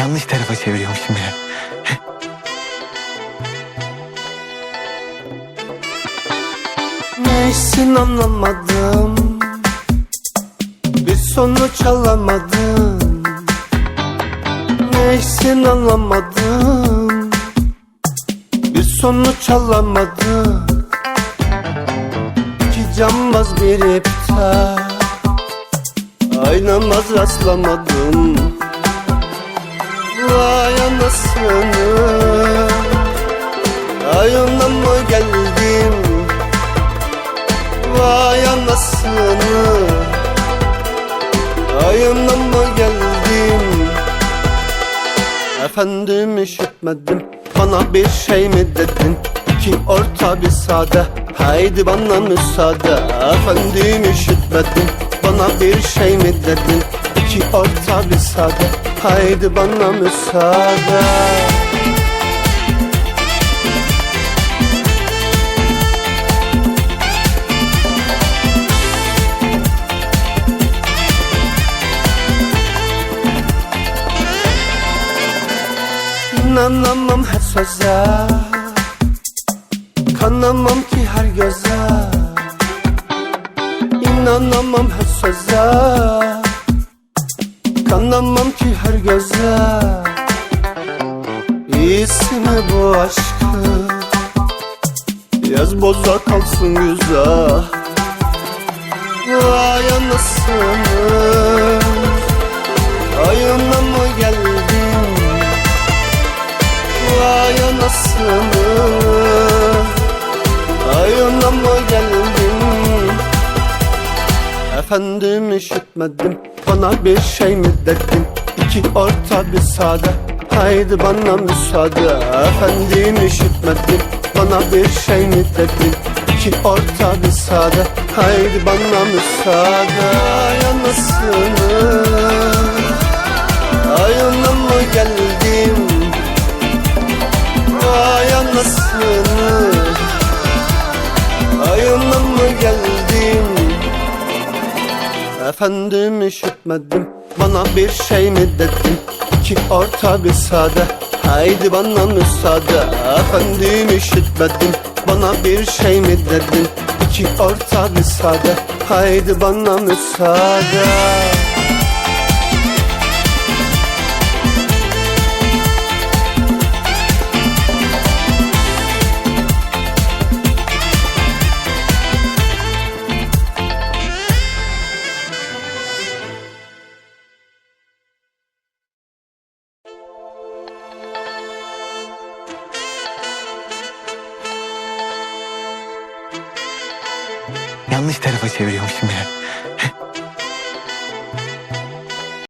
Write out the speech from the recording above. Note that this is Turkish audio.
Yanlış tarafa çeviriyormuşum ya. Neysin anlamadım? Bir sonuç alamadım. Neysin anlamadım? Bir sonuç alamadım. İki cambaz bir iptal. Aynamaz rastlamadım Vay anasını Ayına mı geldim Vay anasını Ayına mı geldim Efendim işitmedim. Bana bir şey mi dedin? İki orta bir sade. Haydi bana müsaade. Efendim işitmedim. Bana bir şey mi dedin İki orta bir sade Haydi bana müsaade. İnanamam her söze. Kanamam ki her göze. İnanamam her söze ki her göze. İyisi bu aşkı? Yaz boza kalsın güzel. Vay anasını. Ayına mı geldin? Vay anasını. Ayına mı geldin? Efendim işitmedim. Bana bir şey mi dedin İki orta bir sade Haydi bana müsaade. Efendim işitmedim Bana bir şey mi dedin İki orta bir sade Haydi bana müsaade. Ay anasını Ayına mı geldim. Vay anasını Ayına mı geldim. Efendim işitmedim Bana bir şey mi dedin? İki orta bir sade. Haydi bana müsaade. Efendim işitmedim. Bana bir şey mi dedin? İki orta bir sade. Haydi bana müsaade Yanlış tarafa çeviriyormuşum ya.